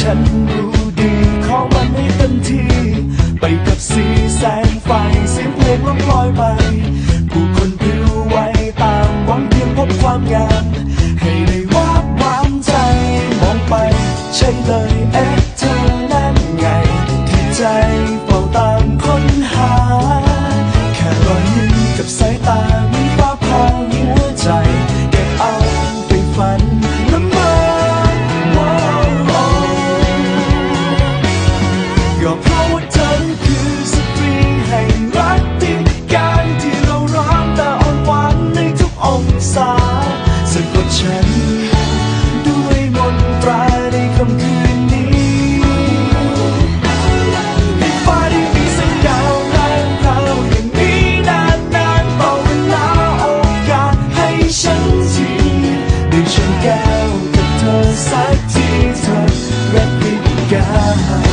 ฉันรู้ดีขอมันให้เต็ทีไปกับสีแสงไฟเสียงเพลงล่องลอยไปามงามให้ได้วาบวามใจมองไปใช่เลยเอ๊ะเธอนั่นไง ที่ใจเฝ้าตามค้นหา แค่รอยยิ้มกับสายตาไม่นฟ้าพาหัวใจเกเอาไปฝันน้ำมายอมเพราะว่า ฉัน ด้วยมนตราในคำคืนนี้ให้ฟ้มีแสงดาวพรางพาวอย่งนี้นานนานต่อเวลาโอกาสให้ฉันทีด้ฉันแก้วกับเธอสักทีเธอรักปิดกา